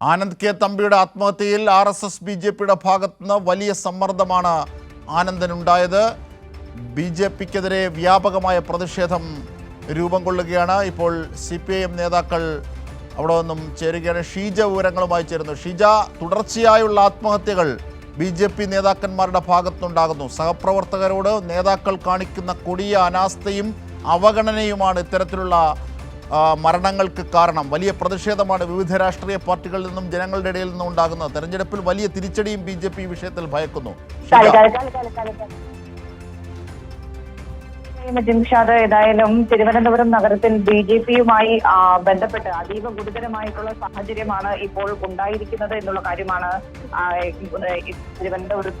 Anand K തമ്പിയുടെ ആത്മഹത്യയിൽ R S S B J പിയുടെ ഭാഗത്തുനിന്ന് വലിയ സമ്മർദ്ദമാണ് ആനന്ദനുണ്ടായത്. ബി ജെ പിക്കെതിരെ വ്യാപകമായ പ്രതിഷേധം രൂപം കൊള്ളുകയാണ്. ഇപ്പോൾ സി പി ഐ എം നേതാക്കൾ അവിടെ നിന്നും ചേരുകയാണ്. ഷീജ വിവരങ്ങളുമായി ചേരുന്നു. ഷീജ തുടർച്ചയായുള്ള ആത്മഹത്യകൾ ബി ജെ പി നേതാക്കന്മാരുടെ ഭാഗത്തുനിന്നുണ്ടാകുന്നു. സഹപ്രവർത്തകരോട് നേതാക്കൾ കാണിക്കുന്ന കൊടിയ അനാസ്ഥയും അവഗണനയുമാണ് ഇത്തരത്തിലുള്ള മരണങ്ങൾക്ക് കാരണം വലിയ പ്രതിഷേധമാണ് വിവിധ രാഷ്ട്രീയ പാർട്ടികളിൽ നിന്നും ജനങ്ങളുടെ ഇടയിൽ നിന്നും ഉണ്ടാകുന്നത്. തെരഞ്ഞെടുപ്പിൽ വലിയ തിരിച്ചടിയും ബി വിഷയത്തിൽ ഭയക്കുന്നു. ജിംഷാദ് ഏതായാലും തിരുവനന്തപുരം നഗരത്തിൽ ബി ജെ പിയുമായി ബന്ധപ്പെട്ട് അതീവ ഗുരുതരമായിട്ടുള്ള സാഹചര്യമാണ് ഇപ്പോൾ ഉണ്ടായിരിക്കുന്നത് എന്നുള്ള കാര്യമാണ് തിരുവനന്തപുരം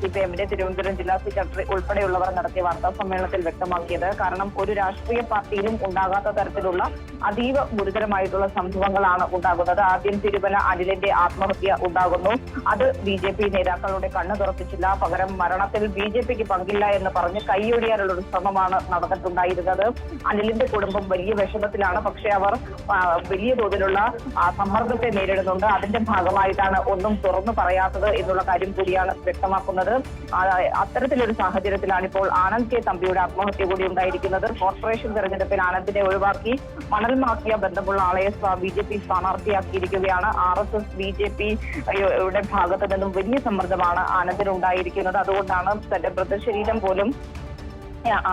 സി പി എമ്മിന്റെ തിരുവനന്തപുരം ജില്ലാ സെക്രട്ടറി ഉൾപ്പെടെയുള്ളവർ നടത്തിയ വാർത്താ സമ്മേളനത്തിൽ വ്യക്തമാക്കിയത്. കാരണം ഒരു രാഷ്ട്രീയ പാർട്ടിയിലും ഉണ്ടാകാത്ത തരത്തിലുള്ള അതീവ ഗുരുതരമായിട്ടുള്ള സംഭവങ്ങളാണ് ഉണ്ടാകുന്നത്. ആദ്യം തിരുവന അനിലിന്റെ ആത്മഹത്യ ഉണ്ടാകുന്നു. അത് ബി ജെ പി നേതാക്കളുടെ കണ്ണു തുറപ്പിച്ചില്ല. പകരം മരണത്തിൽ ബി ജെ പിക്ക് പങ്കില്ല എന്ന് പറഞ്ഞ് കൈയൊഴിയാനുള്ള ഒരു ശ്രമമാണ് നടന്നിട്ടുണ്ടായിരുന്നത്. അനിലിന്റെ കുടുംബം വലിയ വിഷമത്തിലാണ്. പക്ഷെ അവർ വലിയ തോതിലുള്ള സമ്മർദ്ദത്തെ നേരിടുന്നുണ്ട്. അതിന്റെ ഭാഗമായിട്ടാണ് ഒന്നും തുറന്നു പറയാത്തത് എന്നുള്ള കാര്യം കൂടിയാണ് വ്യക്തമാക്കുന്നത്. അത്തരത്തിലൊരു സാഹചര്യത്തിലാണ് ഇപ്പോൾ ആനന്ദ് കെ തമ്പിയുടെ ആത്മഹത്യ കൂടി ഉണ്ടായിരിക്കുന്നത്. കോർപ്പറേഷൻ തെരഞ്ഞെടുപ്പിൽ ആനന്ദിനെ ഒഴിവാക്കി മണൽ മാഫിയ ബന്ധമുള്ള ആളെ B J P സ്ഥാനാർത്ഥിയാക്കിയിരിക്കുകയാണ്. R S S B J P യുടെ ഭാഗത്തു നിന്നും വലിയ സമ്മർദ്ദമാണ് ആനന്ദിനുണ്ടായിരിക്കുന്നത്. അതുകൊണ്ടാണ് തന്റെ മൃതശരീരം പോലും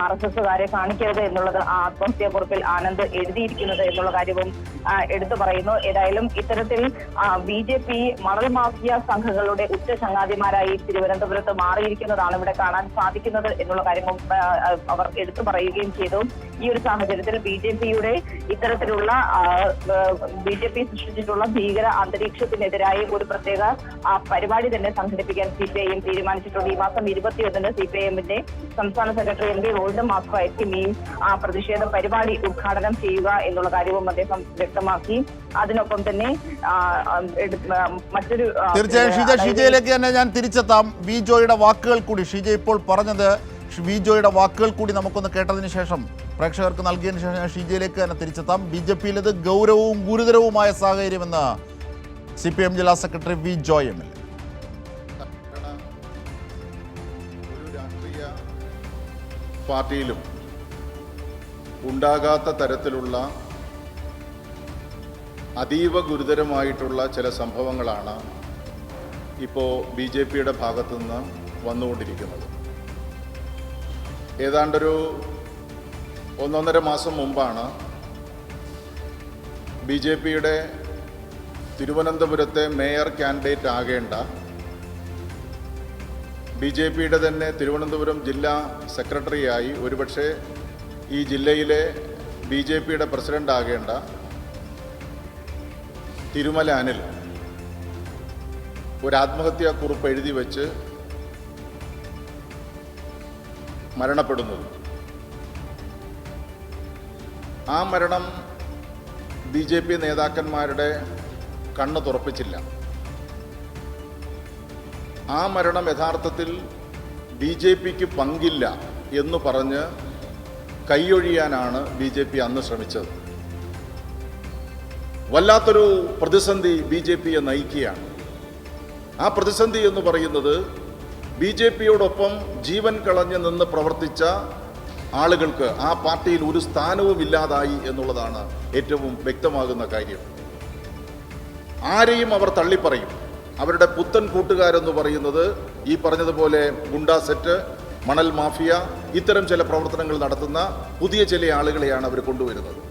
ആർ എസ് എസുകാരെ കാണിക്കരുത് എന്നുള്ളത് ആത്മഹത്യാക്കുറിപ്പിൽ ആനന്ദ് എഴുതിയിരിക്കുന്നത് എന്നുള്ള കാര്യവും എടുത്തു പറയുന്നു. ഏതായാലും ഇത്തരത്തിൽ ബി ജെ പി മണൽ മാഫിയ സംഘങ്ങളുടെ ഉച്ച ചങ്ങാതിമാരായി തിരുവനന്തപുരത്ത് മാറിയിരിക്കുന്നതാണ് ഇവിടെ കാണാൻ സാധിക്കുന്നത് എന്നുള്ള കാര്യവും അവർ എടുത്തു പറയുകയും ചെയ്തു. ഈ ഒരു സാഹചര്യത്തിൽ ബി ജെ പിയുടെ ഇത്തരത്തിലുള്ള ബി ജെ പി സൃഷ്ടിച്ചിട്ടുള്ള ഭീകര അന്തരീക്ഷത്തിനെതിരായി ഒരു പ്രത്യേക പരിപാടി തന്നെ സംഘടിപ്പിക്കാൻ സി പി ഐ എം തീരുമാനിച്ചിട്ടുണ്ട്. ഈ മാസം ഇരുപത്തിയൊന്നിന് സി പി ഐ എമ്മിന്റെ സംസ്ഥാന സെക്രട്ടറി എം പി മാത്രമായിരിക്കും ഈ ആ, പ്രതിഷേധ പരിപാടി ഉദ്ഘാടനം ചെയ്യുക എന്നുള്ള കാര്യവും അദ്ദേഹം വ്യക്തമാക്കി. അതിനൊപ്പം തന്നെ മറ്റൊരു തീർച്ചയായും ഷീജ ഷീജയിലേക്ക് തന്നെ ഞാൻ തിരിച്ചെത്താം. വി ജോയുടെ വാക്കുകൾ കൂടി ഷീജ ഇപ്പോൾ പറഞ്ഞത് വി ജോയുടെ വാക്കുകൾ കൂടി നമുക്കൊന്ന് കേട്ടതിന് ശേഷം പ്രേക്ഷകർക്ക് നൽകിയതിന് ശേഷം ഞാൻ ഷീജയിലേക്ക് തന്നെ തിരിച്ചെത്താം. ബി ജെ പിയിലത് ഗൗരവവും ഗുരുതരവുമായ സാഹചര്യമെന്ന് സി പി എം ജില്ലാ secretary V Joy M L A. പാർട്ടിയിലും ഉണ്ടാകാത്ത തരത്തിലുള്ള അതീവ ഗുരുതരമായിട്ടുള്ള ചില സംഭവങ്ങളാണ് ഇപ്പോൾ ബി ജെ പിയുടെ ഭാഗത്തു നിന്ന് വന്നുകൊണ്ടിരിക്കുന്നത്. ഏതാണ്ടൊരു ഒന്നൊന്നര മാസം മുമ്പാണ് ബി ജെ പിയുടെ തിരുവനന്തപുരത്തെ മേയർ കാൻഡിഡേറ്റ് ആകേണ്ട ബി ജെ പിയുടെ തന്നെ തിരുവനന്തപുരം ജില്ലാ സെക്രട്ടറിയായി ഒരുപക്ഷെ ഈ ജില്ലയിലെ ബി ജെ പിയുടെ പ്രസിഡന്റ് ആകേണ്ട തിരുമല അനിൽ ഒരു ആത്മഹത്യാ കുറിപ്പ് എഴുതി വച്ച് മരണപ്പെടുന്നത്. ആ മരണം ബി ജെ പി നേതാക്കന്മാരുടെ കണ്ണ് തുറപ്പിച്ചില്ല. ആ മരണം യഥാർത്ഥത്തിൽ ബി ജെ പിക്ക് പങ്കില്ല എന്ന് പറഞ്ഞ് കൈയൊഴിയാനാണ് ബി ജെ പി അന്ന് ശ്രമിച്ചത്. വല്ലാത്തൊരു പ്രതിസന്ധി ബി ജെ പിയെ നയിക്കുകയാണ്. ആ പ്രതിസന്ധി എന്ന് പറയുന്നത് ബി ജെ പിയോടൊപ്പം ജീവൻ കളഞ്ഞു നിന്ന് പ്രവർത്തിച്ച ആളുകൾക്ക് ആ പാർട്ടിയിൽ ഒരു സ്ഥാനവും ഇല്ലാതായി എന്നുള്ളതാണ് ഏറ്റവും വ്യക്തമാകുന്ന കാര്യം. ആരെയും അവർ തള്ളിപ്പറയും. അവരുടെ പുത്തൻ കൂട്ടുകാരെന്ന് പറയുന്നത് ഈ പറഞ്ഞതുപോലെ ഗുണ്ടാ സെറ്റ് മണൽ മാഫിയ ഇത്തരം ചില പ്രവർത്തനങ്ങൾ നടത്തുന്ന പുതിയ ചില ആളുകളെയാണ് അവർ കൊണ്ടുവരുന്നത്.